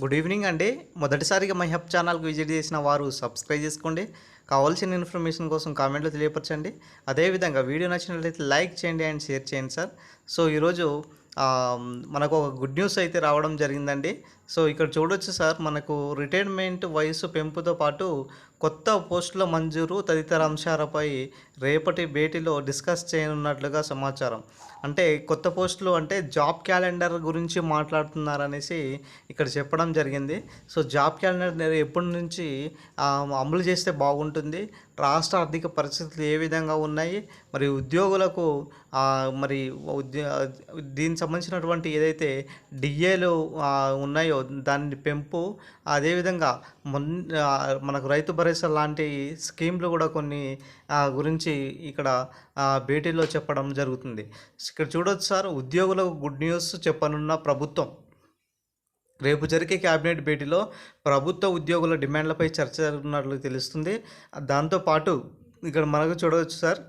Good evening అండి. మొదటిసారిగా my hub ఛానల్కి విజిట్ చేసిన వారు సబ్స్క్రైబ్ చేసుకోండి. కావాల్సిన ఇన్ఫర్మేషన్ కోసం కామెంట్లో తెలియపరచండి. అదేవిధంగా వీడియో నచ్చినట్లయితే లైక్ చేయండి అండ్ షేర్ చేయండి సార్. సో ఈరోజు మనకు ఒక గుడ్ న్యూస్ అయితే రావడం జరిగిందండి. సో ఇక్కడ చూడొచ్చు సార్ మనకు రిటైర్మెంట్ వయసు పెంపుతో పాటు కొత్త పోస్టుల మంజూరు తదితర అంశాలపై రేపటి భేటీలో డిస్కస్ చేయనున్నట్లుగా సమాచారం. అంటే కొత్త పోస్టులు అంటే జాబ్ క్యాలెండర్ గురించి మాట్లాడుతున్నారనేసి ఇక్కడ చెప్పడం జరిగింది. సో జాబ్ క్యాలెండర్ ఎప్పటి నుంచి అమలు చేస్తే బాగుంటుంది రాష్ట్ర ఆర్థిక పరిస్థితులు ఏ విధంగా ఉన్నాయి మరి ఉద్యోగులకు మరి ఉద్యో దీనికి సంబంధించినటువంటి ఏదైతే డిఏలు ఉన్నాయో దాని పెంపు. అదేవిధంగా మొన్ మనకు రైతు భరోసా లాంటి స్కీమ్లు కూడా కొన్ని గురించి ఇక్కడ భేటీలో చెప్పడం జరుగుతుంది. ఇక్కడ చూడొచ్చు సార్ ఉద్యోగులకు గుడ్ న్యూస్ చెప్పనున్న ప్రభుత్వం. రేపు జరిగే కేబినెట్ భేటీలో ప్రభుత్వ ఉద్యోగుల డిమాండ్లపై చర్చ జరుగుతున్నట్లు తెలుస్తుంది. దాంతోపాటు ఇక్కడ మనకు చూడవచ్చు సార్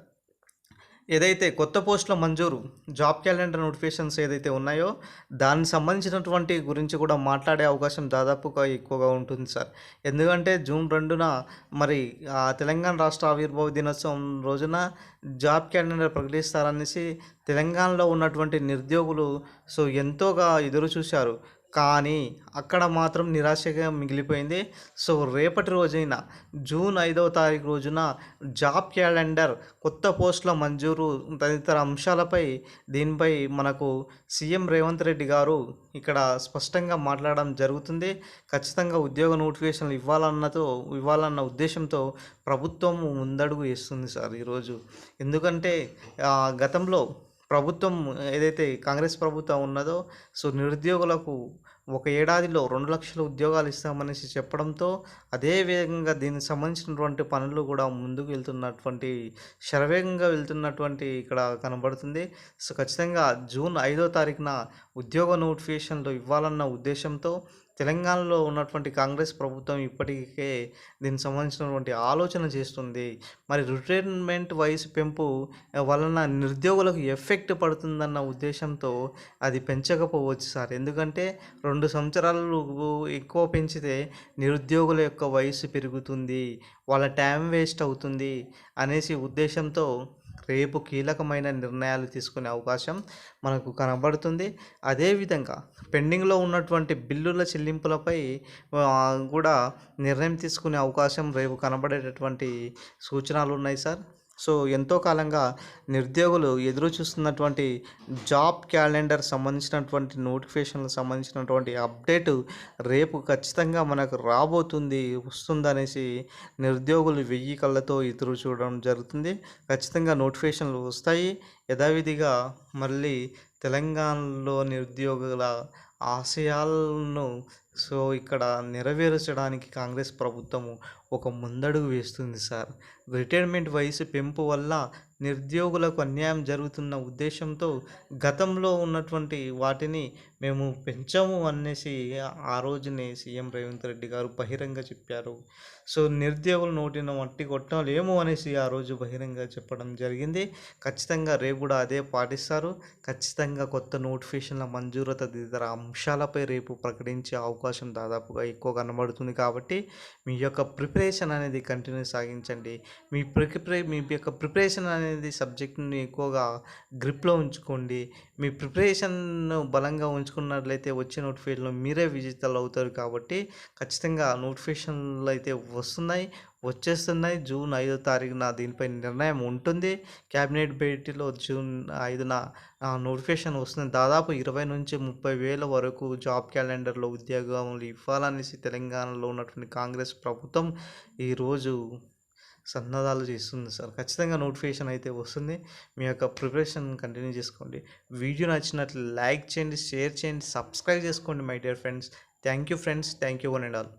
ఏదైతే కొత్త పోస్టుల మంజూరు జాబ్ క్యాలెండర్ నోటిఫికేషన్స్ ఏదైతే ఉన్నాయో దానికి సంబంధించినటువంటి గురించి కూడా మాట్లాడే అవకాశం దాదాపుగా ఎక్కువగా ఉంటుంది సార్. ఎందుకంటే జూన్ రెండున మరి ఆ, తెలంగాణ రాష్ట్ర ఆవిర్భావ దినోత్సవం రోజున జాబ్ క్యాలెండర్ ప్రకటిస్తారనేసి తెలంగాణలో ఉన్నటువంటి నిరుద్యోగులు సో ఎంతోగా ఎదురు చూశారు కానీ అక్కడ మాత్రం నిరాశగా మిగిలిపోయింది. సో రేపటి రోజైన జూన్ ఐదవ తారీఖు రోజున జాబ్ క్యాలెండర్ కొత్త పోస్టుల మంజూరు తదితర అంశాలపై దీనిపై మనకు సీఎం రేవంత్ రెడ్డి గారు ఇక్కడ స్పష్టంగా మాట్లాడడం జరుగుతుంది. ఖచ్చితంగా ఉద్యోగ నోటిఫికేషన్లు ఇవ్వాలన్నతో ఇవ్వాలన్న ఉద్దేశంతో ప్రభుత్వం ముందడుగు వేస్తుంది సార్ ఈరోజు. ఎందుకంటే గతంలో ప్రభుత్వం ఏదైతే కాంగ్రెస్ ప్రభుత్వం ఉన్నదో సో నిరుద్యోగులకు ఒక ఏడాదిలో రెండు లక్షల ఉద్యోగాలు ఇస్తామనేసి చెప్పడంతో అదే వేగంగా దీనికి సంబంధించినటువంటి పనులు కూడా ముందుకు వెళ్తున్నటువంటి శరవేగంగా వెళ్తున్నటువంటి ఇక్కడ కనబడుతుంది. సో ఖచ్చితంగా జూన్ ఐదో తారీఖున ఉద్యోగ నోటిఫికేషన్లు ఇవ్వాలన్న ఉద్దేశంతో తెలంగాణలో ఉన్నటువంటి కాంగ్రెస్ ప్రభుత్వం ఇప్పటికే దీనికి సంబంధించినటువంటి ఆలోచన చేస్తుంది. మరి రిటైర్మెంట్ వయసు పెంపు వలన నిరుద్యోగులకు ఎఫెక్ట్ పడుతుందన్న ఉద్దేశంతో అది పెంచకపోవచ్చు సార్. ఎందుకంటే రెండు సంవత్సరాలు ఎక్కువ పెంచితే నిరుద్యోగుల యొక్క వయసు పెరుగుతుంది వాళ్ళ టైం వేస్ట్ అవుతుంది అనేసి ఉద్దేశంతో రేపు కీలకమైన నిర్ణయాలు తీసుకునే అవకాశం మనకు కనబడుతుంది. అదేవిధంగా పెండింగ్లో ఉన్నటువంటి బిల్లుల చెల్లింపులపై కూడా నిర్ణయం తీసుకునే అవకాశం రేపు కనబడేటటువంటి సూచనలు ఉన్నాయి సార్. సో ఎంతో కాలంగా నిరుద్యోగులు ఎదురు చూస్తున్నటువంటి జాబ్ క్యాలెండర్ సంబంధించినటువంటి నోటిఫికేషన్లకు సంబంధించినటువంటి అప్డేట్ రేపు ఖచ్చితంగా మనకు రాబోతుంది వస్తుందనేసి నిరుద్యోగులు వెయ్యి కళ్ళతో ఎదురు చూడడం జరుగుతుంది. ఖచ్చితంగా నోటిఫికేషన్లు వస్తాయి. యథావిధిగా మళ్ళీ తెలంగాణలో నిరుద్యోగుల ఆశయాలను సో ఇక్కడ నెరవేర్చడానికి కాంగ్రెస్ ప్రభుత్వము ఒక ముందడుగు వేస్తుంది సార్. రిటైర్మెంట్ వయసు పెంపు వల్ల నిరుద్యోగులకు అన్యాయం జరుగుతున్న ఉద్దేశంతో గతంలో ఉన్నటువంటి వాటిని మేము పెంచాము అనేసి ఆ రోజునే సీఎం రేవంత్ రెడ్డి గారు బహిరంగ చెప్పారు. సో నిరుద్యోగులు నోటిన మట్టి కొట్టలేము అనేసి ఆ రోజు బహిరంగ చెప్పడం జరిగింది. ఖచ్చితంగా రేపు కూడా అదే పాటిస్తారు. ఖచ్చితంగా కొత్త నోటిఫికేషన్ల మంజూరత తదితర అంశాలపై రేపు ప్రకటించే అవకాశం దాదాపుగా ఎక్కువ కనబడుతుంది కాబట్టి మీ యొక్క ప్రిపేర్ ప్రిపరేషన్ అనేది కంటిన్యూ సాగించండి. మీ ప్రిపరే మీ యొక్క ప్రిపరేషన్ అనేది సబ్జెక్ట్ని ఎక్కువగా గ్రిప్లో ఉంచుకోండి. మీ ప్రిపరేషన్ను బలంగా ఉంచుకున్నట్లయితే వచ్చే నోటిఫికేషన్లో మీరే విజేతలు అవుతారు కాబట్టి ఖచ్చితంగా నోటిఫికేషన్లు అయితే వస్తున్నాయి. వచ్చేస్తున్నాయి. జూన్ ఐదో తారీఖున దీనిపై నిర్ణయం ఉంటుంది. క్యాబినెట్ భేటీలో జూన్ ఐదున నోటిఫికేషన్ వస్తుంది. దాదాపు ఇరవై నుంచి ముప్పై వేల వరకు జాబ్ క్యాలెండర్లో ఉద్యోగములు ఇవ్వాలనేసి తెలంగాణలో ఉన్నటువంటి కాంగ్రెస్ ప్రభుత్వం ఈరోజు సన్నదాలు చేస్తుంది సార్. ఖచ్చితంగా నోటిఫికేషన్ అయితే వస్తుంది. మీ యొక్క ప్రిపరేషన్ కంటిన్యూ చేసుకోండి. వీడియో నచ్చినట్లు లైక్ చేయండి షేర్ చేయండి సబ్స్క్రైబ్ చేసుకోండి my dear friends. Thank you friends. Thank you one and all.